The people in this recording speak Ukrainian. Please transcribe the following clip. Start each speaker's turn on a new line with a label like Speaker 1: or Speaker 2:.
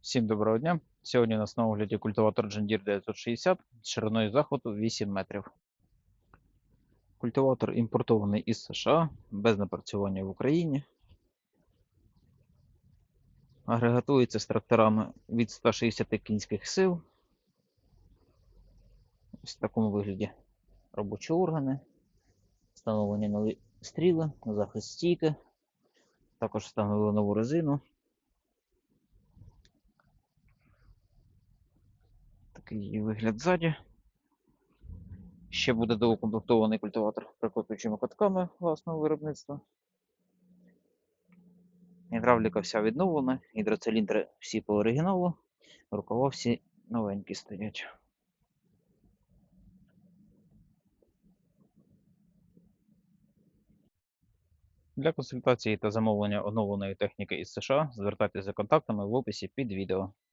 Speaker 1: Всім доброго дня. Сьогодні у нас на огляді культиватор John Deere 960 з шириною захвату 8 метрів. Культиватор імпортований із США, без напрацювання в Україні. Агрегатується з тракторами від 160 кінських сил. Ось в такому вигляді робочі органи, встановлені нові стріли, захист стійки. Також встановили нову резину. Такий її вигляд ззаді. Ще буде доукомплектований культиватор прикопуючими катками власного виробництва. Гідравліка вся відновлена, гідроциліндри всі по оригіналу, рукава всі новенькі стоять. Для консультації та замовлення оновленої техніки із США звертайтеся за контактами в описі під відео.